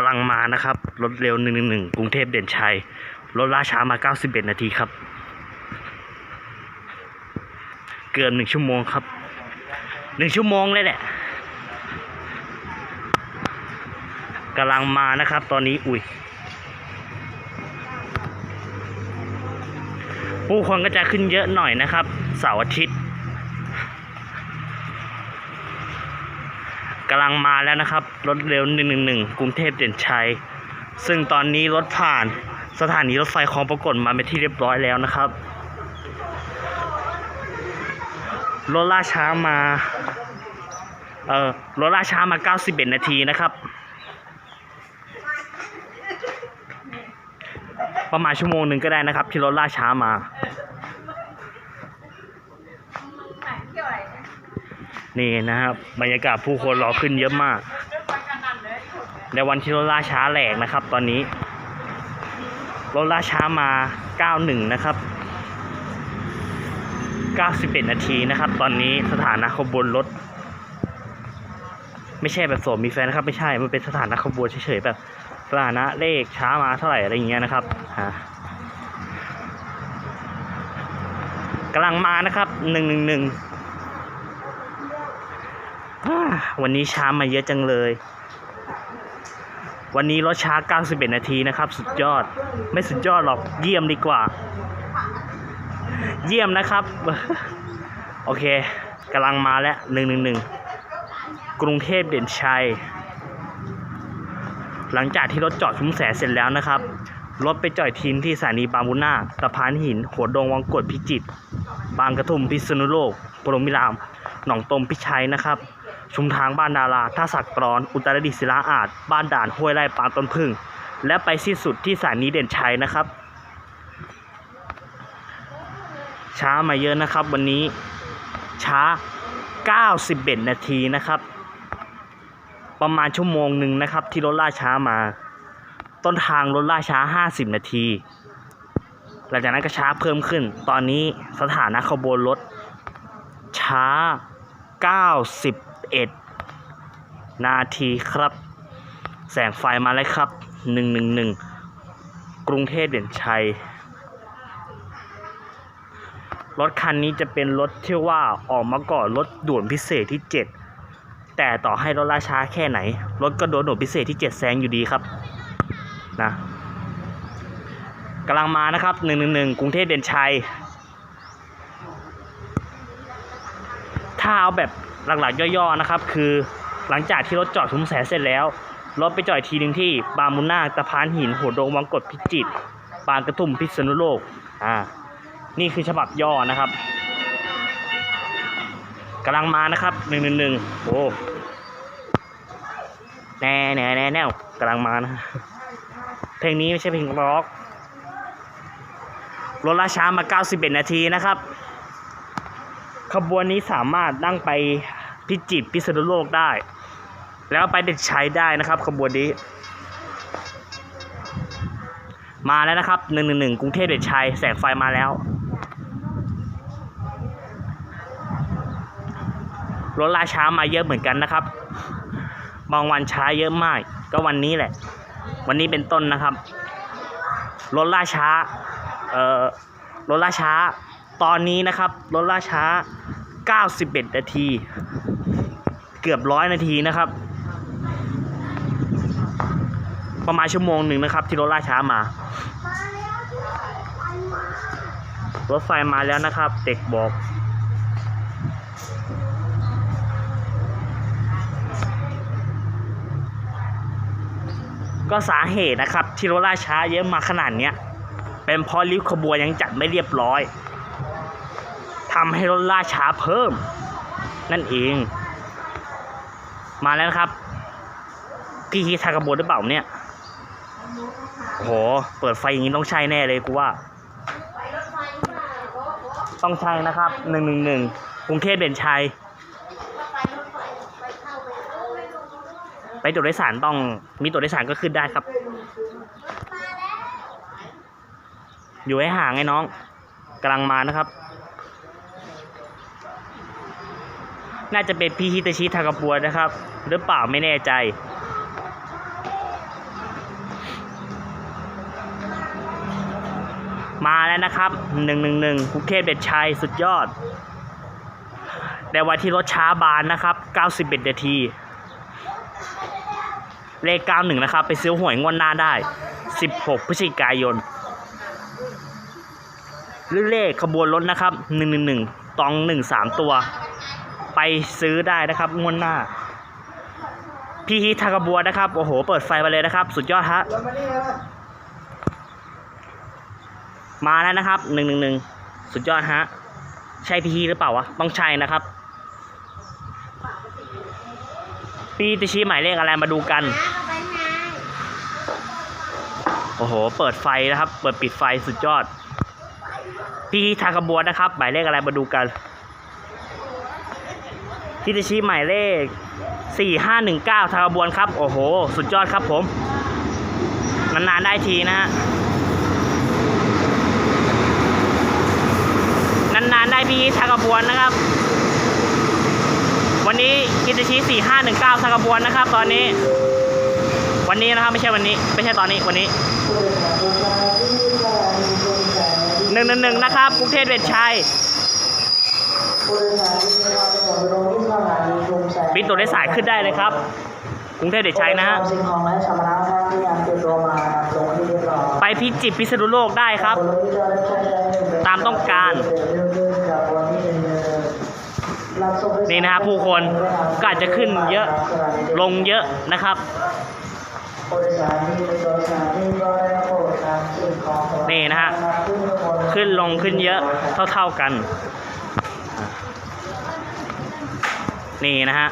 กำลังมานะครับ รถเร็ว 111 กรุงเทพเด่นชัย รถล่าช้ามา 91 นาทีครับ เกือบหนึ่งชั่วโมงครับหนึ่งชั่วโมงเลยแหละกำลังมานะครับ ตอนนี้อุ้ยผู้คนก็จะขึ้นเยอะหน่อยนะครับเสาร์อาทิตย์ กำลังมาแล้วนะครับ รถเร็ว 111 กรุงเทพเด่นชัย ซึ่งตอนนี้รถผ่านสถานีรถไฟคลองปรากฏมาเป็นที่เรียบร้อยแล้วนะครับ รถล่าช้ามา เอ่อ รถล่าช้ามา 91 นาทีนะครับ ประมาณชั่วโมงหนึ่งก็ได้นะครับ ที่รถล่าช้ามา นี่นะครับบรรยากาศผู้คนรอขึ้นเยอะมาก ในวันที่รถล่าช้าแหลกนะครับ ตอนนี้ รถล่าช้ามา 91 นะครับ 91 นาทีนะครับ ตอนนี้สถานะขบวนรถ ไม่ใช่แบบโสมมีแฟนนะครับ ไม่ใช่ มันเป็นสถานะขบวนเฉยๆแบบสถานะเลขช้ามาเท่าไหร่อะไรอย่างเงี้ยนะครับฮะกำลังมานะครับหนึ่งหนึ่งหนึ่ง วันนี้ช้ามาเยอะจังเลย วันนี้รถช้า 91 นาทีนะครับ สุดยอด ไม่สุดยอดหรอก เยี่ยมดีกว่า เยี่ยมนะครับ โอเคกำลังมาแล้วหนึ่งหนึ่งหนึ่งกรุงเทพเด่นชัย หลังจากที่รถจอดชุมแสเสร็จแล้วนะครับ รถไปจอดทิ้งที่สถานีบางบุนาสะพานหิน หัวดงวังกดพิจิตรบางกระทุ่มพิษณุโลกปรมิราม หนองตมพิชัยนะครับ ชุมทางบ้านดาราท่าสักกรอน อุตรดิตถ์ศิลาอาจ บ้านด่านห้วยไร่ปางต้นพึ่ง และไปสิ้นสุดที่สถานีเด่นชัยนะครับ ช้ามาเยอะนะครับ วันนี้ช้า 91 นาทีนะครับ ประมาณชั่วโมงหนึ่งนะครับ ที่รถล่าช้ามา ต้นทางรถล่าช้า 50 นาทีหลังจากนั้นก็ช้าเพิ่มขึ้น ตอนนี้สถานะขบวนรถช้า 91นาทีครับ แสงไฟมาแล้วครับ 111 กรุงเทพเด่นชัย รถคันนี้จะเป็นรถที่ว่าออกมาก่อนรถด่วนพิเศษที่ 7 แต่ต่อให้รถล่าช้าแค่ไหน รถก็โดนด่วนพิเศษที่ 7 แซงอยู่ดีครับนะกำลังมานะครับ 111 กรุงเทพเด่นชัย ถ้าเอาแบบ หลักๆ ย่อๆนะครับ คือหลังจากที่รถจอดชุมแสเสร็จแล้ว รถไปจอดทีหนึ่งที่บางมุนนาตะพานหินหัวโดงวังกดพิจิตรบางกระทุ่มพิษณุโลกอ่านี่คือฉบับย่อนะครับกำลังมานะครับหนึ่งหนึ่งหนึ่งโอ้แน่แน่แน่แน่วกำลังมานะเพลงนี้ไม่ใช่เพลงร็อกรถล่าช้ามา 91 นาทีนะครับ ขบวนนี้สามารถนั่งไป พิจิตรพิษณุโลกได้ แล้วไปเด็ดชัยได้นะครับขบวนนี้ มาแล้วนะครับ111กรุงเทพเด็ดชัยแสงไฟมาแล้วรถล่าช้ามาเยอะเหมือนกันนะครับ บางวันช้าเยอะมาก ก็วันนี้แหละ วันนี้เป็นต้นนะครับ รถล่าช้า เอ่อ รถล่าช้า ตอนนี้นะครับ รถล่าช้า 91 นาที เกือบร้อยนาทีนะครับ ประมาณชั่วโมงหนึ่งนะครับ ที่รถล่าช้ามารถไฟมาแล้วนะครับเด็กบอก ก็สาเหตุนะครับ ที่รถล่าช้าเยอะมาขนาดเนี้ยเป็นเพราะริ้วขบวนยังจัดไม่เรียบร้อยทำให้รถล่าช้าเพิ่ม นั่นเอง มาแล้วครับ พี่ฮีทางขบวนหรือเปล่าเนี่ยโอ้โห เปิดไฟอย่างนี้ต้องใช่แน่เลยกูว่า ต้องใช่นะครับหนึ่งหนึ่งหนึ่งกรุงเทพเด่นชัย ไปตัวโดยสารต้องมีตัวโดยสารก็ขึ้นได้ครับ อยู่ให้ห่างไอ้น้องกำลังมานะครับ น่าจะเป็นพี่ฮิตาชิทากาปัวนะครับ หรือเปล่าไม่แน่ใจ มาแล้วนะครับ 111ภูเก็ตเบ็ดชัยสุดยอด ในวันที่รถช้าบานนะครับ 91นาที เลข 91 นะครับ ไปซื้อหวยงวดหน้าได้ 16 พฤศจิกายนหรือเลขขบวนรถนะครับ 111 ตอง 13 ตัว ไปซื้อได้นะครับงวดหน้า พี่ฮิทางขบวนะครับ โอ้โห เปิดไฟมาเลยนะครับ สุดยอดฮะมาแล้วนะครับ111สุดยอดฮะใช่พี่ฮีหรือเปล่าวะต้องใช่นะครับ พี่จะชี้หมายเลขอะไรมาดูกันโอ้โห เปิดไฟนะครับ เปิดปิดไฟสุดยอด พี่ทางขบวนนะครับ หมายเลขอะไรมาดูกัน พี่จะชี้หมายเลข 4519ทางขบวนครับ โอ้โห สุดยอดครับผม นานๆได้ทีนะฮะ นานๆได้พี่ทางขบวนนะครับ วันนี้กิตชีสี่ห้าหนึ่งเก้าทางขบวนนะครับ ตอนนี้ วันนี้นะครับไม่ใช่วันนี้ ไม่ใช่ตอนนี้วันนี้หนึ่งหนึ่งหนึ่งนะครับกรุงเทพเด็ดชัย บินตัวได้สายขึ้นได้เลยครับกรุงเทพเด็ดชัยนะฮะซิงของและชำระค่าที่นำติดตัวมาลงที่เรียบร้อยไปพิจิตรพิษณุโลกได้ครับ ตามต้องการ นี่นะครับผู้คนก็อาจจะขึ้นเยอะลงเยอะนะครับนี่นะฮะขึ้นลงขึ้นเยอะเท่าๆกัน นี่นะฮะ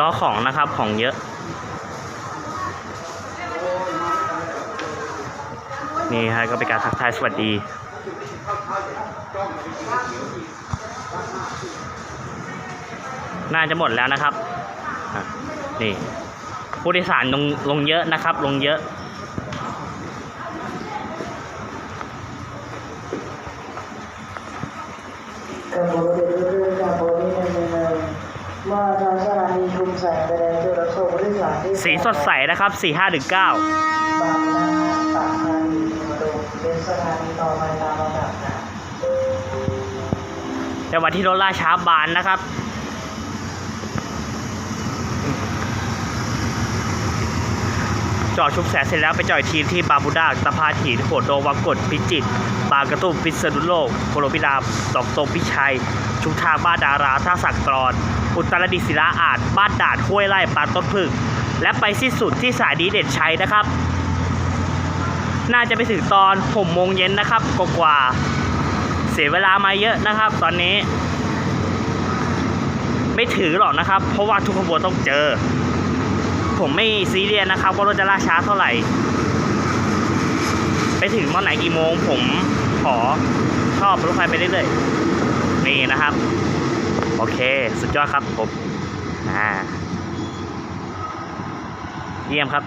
ล้อของนะครับของเยอะ นี่ฮะก็เป็นการทักทายสวัสดี น่าจะหมดแล้วนะครับนี่ผู้โดยสารลงลงเยอะนะครับ ลงเยอะ สีสดใสนะครับสี่ห้าถึงเ4 5 1 9แต่วันที่รถล่าช้าบานนะครับ จอดชุบแสงเสร็จแล้วไปจอยทีมที่บาบูด้าตะพานหินโขดโดวังกดพิจิตรบางกระตุ้มพิษณุโลกโคโลพิรามดอกตมพิชัย ชุมทางบ้านดาราท่าสักตรอน อุตรดิตถ์ศิลาอาจบ้านด่านห้วยไร่ปานต้นพึ่งและไปสิ้นสุดที่สายดีเด่นชัยนะครับ น่าจะไปถึงตอนผมโมงเย็นนะครับกว่าเสียเวลามาเยอะนะครับ ตอนนี้ ไม่ถือหรอกนะครับ เพราะว่าทุกขบวนต้องเจอ ผมไม่ซีเรียสนะครับว่ารถจะล่าช้าเท่าไหร่ ไปถึงตอนไหนกี่โมง ผมขอชอบรถไฟไปเรื่อยๆนี่นะครับ โอเค สุดยอดครับผมอ่าเยี่ยมครับ